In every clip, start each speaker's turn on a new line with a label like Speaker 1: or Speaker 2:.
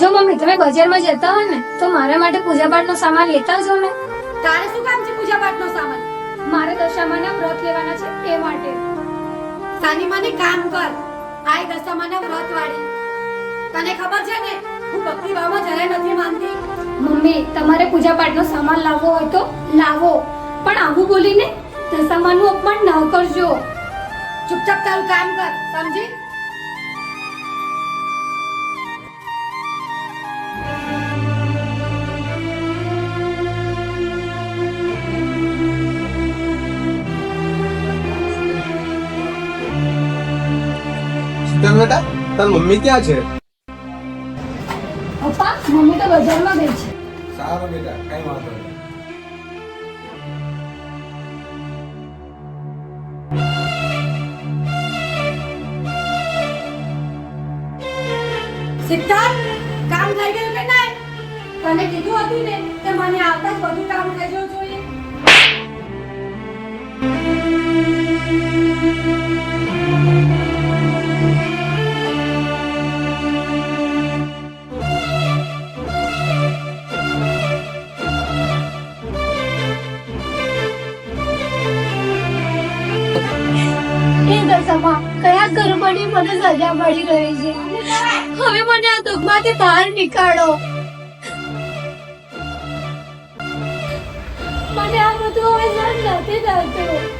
Speaker 1: જો મમ્મી તમે બજારમાં જતા હોય ને તો મારા માટે પૂજા પાઠનો સામાન લેતા જો ને.
Speaker 2: તારે શું કામ છે પૂજા પાઠનો સામાન?
Speaker 1: મારે દશામાના વ્રત લેવાના છે એ માટે.
Speaker 2: સાની મને કામ કર. આય દશામાના વ્રત વાળી. તને ખબર છે ને હું ભક્તિ ભાવમાં જરાય નથી માનતી
Speaker 1: મમ્મી તમારે પૂજા પાઠનો સામાન લાવવો હોય તો લાવો. પણ આવું બોલીને દશામાનું અપમાન ન કરજો.
Speaker 2: ચૂપચાપ તારું કામ કર સમજી?
Speaker 3: શીતલ બેટા? તાર મમ્મી ક્યાં છે?
Speaker 1: પપ્પા મમ્મી તો બજારમાં ગઈ છે.
Speaker 3: સારું બેટા કઈ વાંધો નહીં.
Speaker 2: સિદ્ધાર્થ કામ થઈ ગયું કે નહીં? તને કીધું હતું ને કે મને આવતા જ બધું કામ થઈ
Speaker 1: દશામાં કયા ગરબડી મને સજા મળી રહી છે? હવે મને આ દુઃખમાંથી બહાર નીકાળો. મને આ બધું હવે સહન નથી થતું.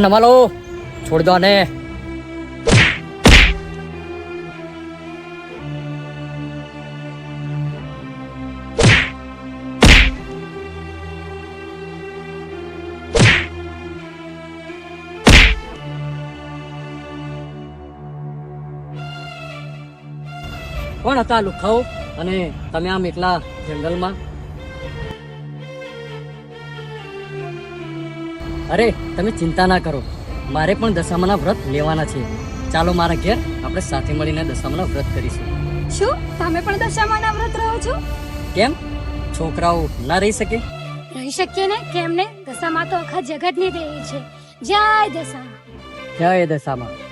Speaker 4: નમાલો. છોડ દો ને કોણ હતા લુખાઓ અને તમે આમ એકલા જંગલમાં? અરે તમે ચિંતા ના કરો. મારે પણ દશામાના વ્રત લેવાના છે. ચાલો મારા ઘેર આપણે સાથે મળીને દશામાના વ્રત કરીશું.
Speaker 1: શું? તમે પણ દશામાના વ્રત રહો છો?
Speaker 4: કેમ? છોકરાઓ ના રહી શકે?
Speaker 1: રહી શકીએ ને? કેમ ને? દશામાં તો આખા જગતની દેવી છે. જય દશા
Speaker 4: જય દશામાં.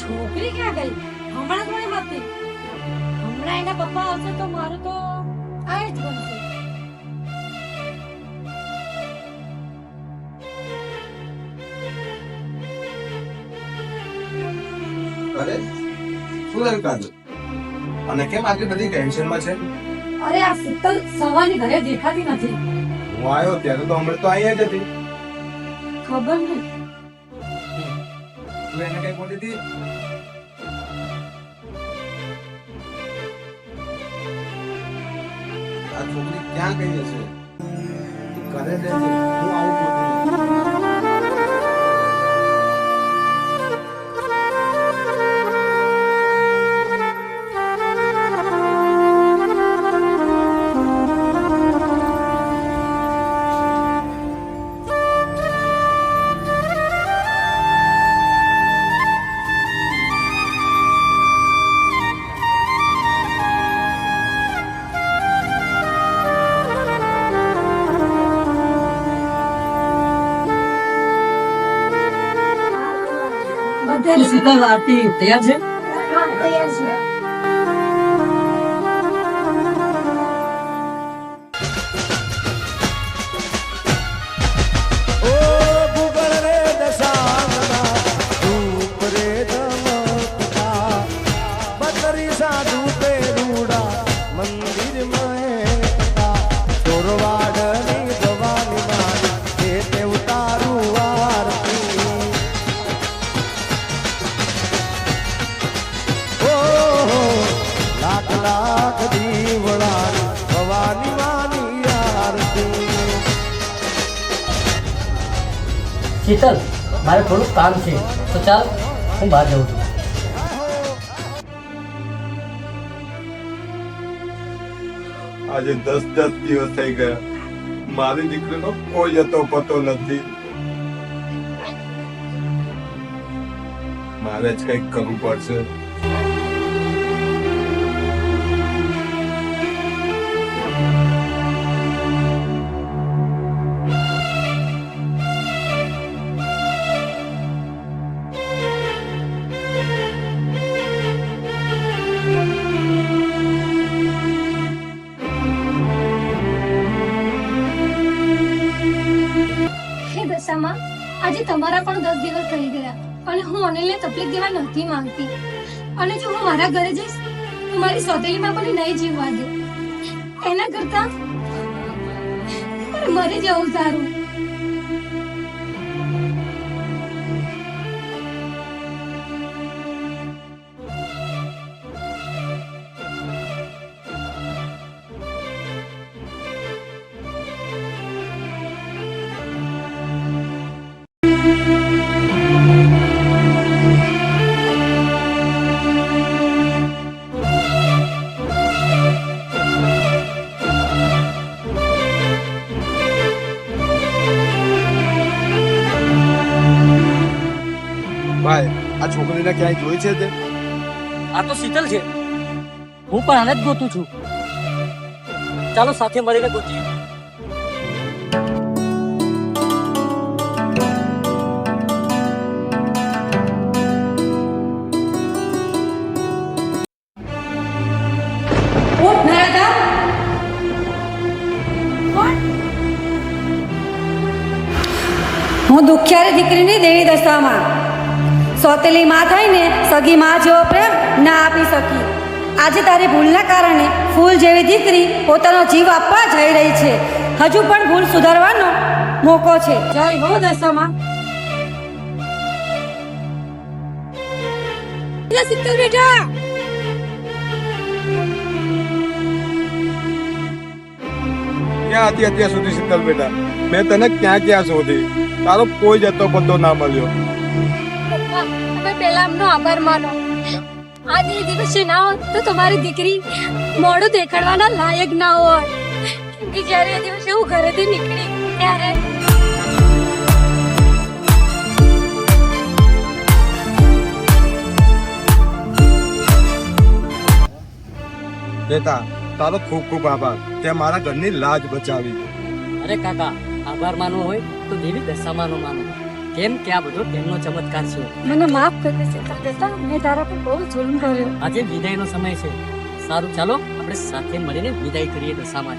Speaker 2: છોકરી ક્યાં ગઈ? હમણાં મને હતી હમણાં એના પપ્પા આવશે તો મારું તો આ જ બનશે
Speaker 3: અરે શું કાજુ અને કેમ આટલી બધી ટેન્શનમાં છે?
Speaker 2: અરે આ શીતલ સવારની ઘરે દેખાતી નથી.
Speaker 3: હું આવ્યો ત્યારે તો હમણાં તો અહીંયા જ હતી.
Speaker 2: ખબર નહીં.
Speaker 3: તું એને કઈ બોલી હતી આ છોકરી ક્યાં ગઈ હશે? તું ઘરે રહેજે હું આવું
Speaker 4: શીતલ આરતી તૈયાર છે. શીતલ મારે થોડું કામ છે. તો ચાલ, હું બહાર જાઉં છું.
Speaker 3: આજે દસ દસ દિવસ થઈ ગયા. મારી દીકરીનો કોઈ જતો પતો નથી. મારે જ કંઈક કરવું પડશે.
Speaker 1: હું અનિલને તકલીફ દેવા નથી માંગતી. અને જો હું મારા ઘરે જઈશ, તો મારી સોતેલીમાં પણ નહીં જીવવા દે એના કરતા મરી જવું સારું.
Speaker 3: ભાઈ આ છોકરીને ક્યાંય જોઈ છે તે?
Speaker 4: આ તો શીતલ છે. હું પણ આને જ ગોતું છું. ચાલો સાથે મળીને ગોતીએ.
Speaker 2: હું દુખિયારી દીકરીની દેવી દશામાં. સોતેલી માં થઈને સગી માં જેવો પ્રેમ ના આપી શકી. આજે તારી ભૂલના કારણે ફૂલ જેવી દીકરી પોતાનો જીવ આપવા જઈ રહી છે. હજુ પણ ભૂલ સુધારવાનો મોકો છે. જય હો દશામાં.
Speaker 1: શીતલ બેટા.
Speaker 3: ક્યાં હતી અત્યાર સુધી શીતલ બેટા? મેં તને ક્યાં ક્યાં શોધી? તારો કોઈ જતો પતો ના મળ્યો.
Speaker 1: તમે પહેલા એમનો આભાર માનો. આ બે દિવસે ના હોત તો તમારી દીકરી મોડું દેખાડવાના લાયક ના હોય. કેમ કે જ્યારે એ દિવસે હું ઘરેથી નીકળી ત્યારે
Speaker 3: બેટા તારો ખૂબ ખૂબ આભાર. તે મારા ઘરની લાજ બચાવી.
Speaker 4: અરે કાકા આભાર માનવો હોય તો દેવી દશામાનો માનો. કેમ કે આ બધો તેમનો ચમત્કાર છે?
Speaker 2: મને માફ કરી છે દેતા મેં તારા પર બહુ જુલ્મ કર્યો.
Speaker 4: આજે વિદાયનો સમય છે. સારું ચાલો આપણે સાથે મળીને વિદાય કરીએ દશામાં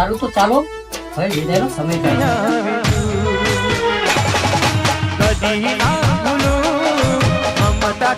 Speaker 4: સારું તો ચાલો હવે વિદાયનો સમય થાય છે.
Speaker 5: કદી ના ભૂલું મમતા